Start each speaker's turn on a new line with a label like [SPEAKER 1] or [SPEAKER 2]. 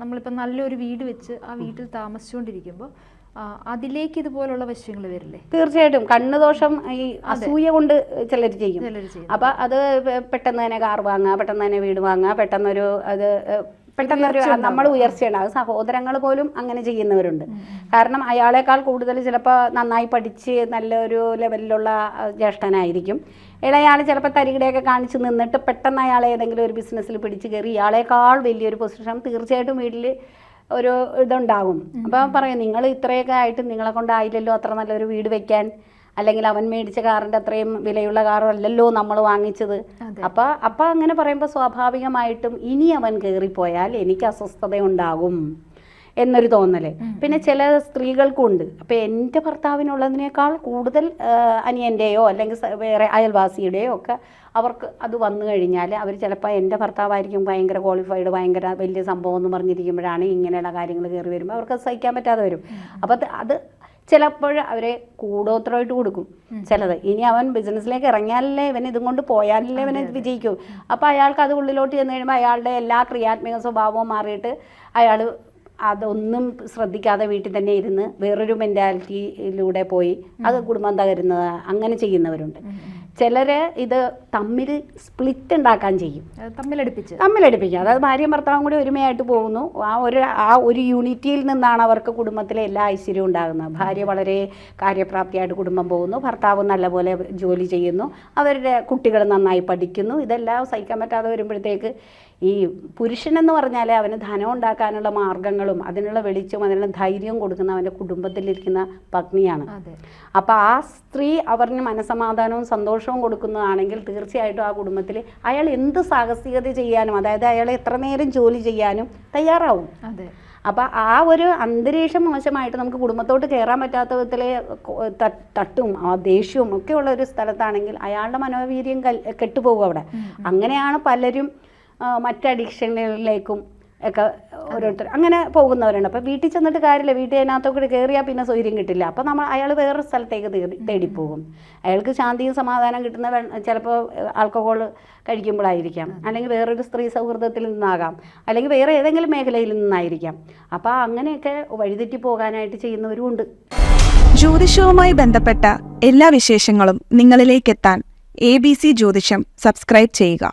[SPEAKER 1] നമ്മളിപ്പോൾ നല്ലൊരു വീട് വെച്ച് ആ വീട്ടിൽ താമസിച്ചുകൊണ്ടിരിക്കുമ്പോൾ അതിലേക്ക് ഇതുപോലുള്ള വശ്യങ്ങൾ വരില്ലേ?
[SPEAKER 2] തീർച്ചയായിട്ടും. കണ്ണുദോഷം ഈ അസൂയ കൊണ്ട് ചിലർ ചെയ്യും. അപ്പൊ അത് പെട്ടെന്ന് തന്നെ കാർ വാങ്ങുക പെട്ടെന്ന് തന്നെ വീട് വാങ്ങുക പെട്ടെന്നൊരു അത് പെട്ടെന്നൊരു നമ്മൾ ഉയർച്ചയാണ് അത് സഹോദരങ്ങൾ പോലും അങ്ങനെ ചെയ്യുന്നവരുണ്ട്. കാരണം അയാളെക്കാൾ കൂടുതൽ ചിലപ്പോൾ നന്നായി പഠിച്ച് നല്ലൊരു ലെവലിലുള്ള ജ്യേഷ്ഠനായിരിക്കും. ഇളയാൾ ചിലപ്പോൾ തരികിടയൊക്കെ കാണിച്ച് നിന്നിട്ട് പെട്ടെന്ന് അയാളെ ഏതെങ്കിലും ഒരു ബിസിനസ്സിൽ പിടിച്ച് കയറി ഇയാളെക്കാൾ വലിയൊരു പൊസിഷൻ തീർച്ചയായിട്ടും വീട്ടിൽ ഒരു ഇതുണ്ടാകും. അപ്പം പറയും നിങ്ങൾ ഇത്രയൊക്കെ ആയിട്ട് നിങ്ങളെ കൊണ്ടായില്ലല്ലോ അത്ര നല്ലൊരു വീട് വെക്കാൻ. അല്ലെങ്കിൽ അവൻ മേടിച്ച കാറിന്റെ അത്രയും വിലയുള്ള കാറല്ലല്ലോ നമ്മൾ വാങ്ങിച്ചത്.
[SPEAKER 1] അപ്പൊ
[SPEAKER 2] അപ്പം അപ്പം അങ്ങനെ പറയുമ്പോൾ സ്വാഭാവികമായിട്ടും ഇനി അവൻ കയറിപ്പോയാൽ എനിക്ക് അസ്വസ്ഥത ഉണ്ടാകും എന്നൊരു തോന്നൽ. പിന്നെ ചില സ്ത്രീകൾക്കും ഉണ്ട്. അപ്പം എന്റെ ഭർത്താവിനുള്ളതിനേക്കാൾ കൂടുതൽ അനിയന്റെയോ അനിയന്റെയോ അല്ലെങ്കിൽ വേറെ അയൽവാസിയുടെയോ ഒക്കെ അവർക്ക് അത് വന്നു കഴിഞ്ഞാൽ അവർ ചിലപ്പോൾ എന്റെ ഭർത്താവായിരിക്കും ഭയങ്കര ക്വാളിഫൈഡ് ഭയങ്കര വലിയ സംഭവം എന്ന് പറഞ്ഞിരിക്കുമ്പോഴാണ് ഇങ്ങനെയുള്ള കാര്യങ്ങൾ കയറി വരുമ്പോൾ അവർക്ക് അത് സഹിക്കാൻ പറ്റാതെ വരും. അപ്പോൾ അത് അത് ചിലപ്പോൾ അവരെ കൂടോത്രമായിട്ട് കൊടുക്കും. ചിലത്. ഇനി അവൻ ബിസിനസ്സിലേക്ക് ഇറങ്ങിയാലല്ലേ ഇവൻ ഇതും കൊണ്ട് പോയാലല്ലേ ഇവനെ വിജയിക്കും. അപ്പോൾ അയാൾക്ക് അത് ഉള്ളിലോട്ട് ചെന്ന് കഴിയുമ്പോൾ അയാളുടെ എല്ലാ ക്രിയാത്മക സ്വഭാവവും മാറിയിട്ട് അയാൾ അതൊന്നും ശ്രദ്ധിക്കാതെ വീട്ടിൽ തന്നെ ഇരുന്ന് വേറൊരു മെന്റാലിറ്റിയിലൂടെ പോയി അത് കുടുംബം തകരുന്നത് അങ്ങനെ ചെയ്യുന്നവരുണ്ട്. ചിലർ ഇത് തമ്മിൽ സ്പ്ലിറ്റ് ഉണ്ടാക്കാൻ ചെയ്യും.
[SPEAKER 1] തമ്മിലടുപ്പിച്ച്.
[SPEAKER 2] തമ്മിലടിപ്പിക്കുക അതായത് ഭാര്യയും ഭർത്താവും കൂടി ഒരുമയായിട്ട് പോകുന്നു. ആ ഒരു ആ ഒരു യൂണിറ്റിയിൽ നിന്നാണ് അവർക്ക് കുടുംബത്തിലെ എല്ലാ ഐശ്വര്യവും ഉണ്ടാകുന്നത്. ഭാര്യ വളരെ കാര്യപ്രാപ്തിയായിട്ട് കുടുംബം പോകുന്നു. ഭർത്താവ് നല്ലപോലെ ജോലി ചെയ്യുന്നു. അവരുടെ കുട്ടികൾ നന്നായി പഠിക്കുന്നു. ഇതെല്ലാം സഹിക്കാൻ പറ്റാതെ വരുമ്പോഴത്തേക്ക് ഈ പുരുഷനെന്ന് പറഞ്ഞാൽ അവന് ധനം ഉണ്ടാക്കാനുള്ള മാർഗങ്ങളും അതിനുള്ള വെളിച്ചവും അതിനുള്ള ധൈര്യവും കൊടുക്കുന്ന അവന്റെ കുടുംബത്തിലിരിക്കുന്ന പത്നിയാണ്. അപ്പോൾ ആ സ്ത്രീ അവരിന് മനസമാധാനവും സന്തോഷവും കൊടുക്കുന്നതാണെങ്കിൽ തീർച്ചയായിട്ടും ആ കുടുംബത്തിൽ അയാൾ എന്ത് സാഹസികത ചെയ്യാനും അതായത് അയാൾ എത്ര നേരം ജോലി ചെയ്യാനും തയ്യാറാവും.
[SPEAKER 1] അതെ.
[SPEAKER 2] അപ്പോൾ ആ ഒരു അന്തരീക്ഷം മോശമായിട്ട് നമുക്ക് കുടുംബത്തോട്ട് കയറാൻ പറ്റാത്ത വിധത്തിൽ തട്ടും ആ ദേഷ്യവും ഒക്കെ ഉള്ള ഒരു സ്ഥലത്താണെങ്കിൽ അയാളുടെ മനോവീര്യം കൽ കെട്ടുപോകും അവിടെ. അങ്ങനെയാണ് പലരും ആ, മറ്റ് അഡിക്ഷനുകളിലേക്കും ഒക്കെ ഓരോരുത്തർ. അങ്ങനെ പോകുന്നവരുണ്ട്. അപ്പോൾ വീട്ടിൽ ചെന്നിട്ട് കാര്യമില്ല. വീട്ടിൽ അതിനകത്തൊക്കെ കയറിയാൽ പിന്നെ സൗകര്യം കിട്ടില്ല. അപ്പോൾ നമ്മൾ അയാൾ വേറൊരു സ്ഥലത്തേക്ക് തേടി തേടിപ്പോകും. അയാൾക്ക് ശാന്തിയും സമാധാനം കിട്ടുന്ന ചിലപ്പോൾ ആൽക്കഹോൾ കഴിക്കുമ്പോഴായിരിക്കാം. അല്ലെങ്കിൽ വേറൊരു സ്ത്രീ സൗഹൃദത്തിൽ നിന്നാകാം. അല്ലെങ്കിൽ വേറെ ഏതെങ്കിലും മേഖലയിൽ നിന്നായിരിക്കാം. അപ്പോൾ അങ്ങനെയൊക്കെ വഴിതെറ്റി പോകാനായിട്ട് ചെയ്യുന്നവരും ഉണ്ട്.
[SPEAKER 3] ജ്യോതിഷവുമായി ബന്ധപ്പെട്ട എല്ലാ വിശേഷങ്ങളും നിങ്ങളിലേക്കെത്താൻ എ ബി സി ജ്യോതിഷം സബ്സ്ക്രൈബ് ചെയ്യുക.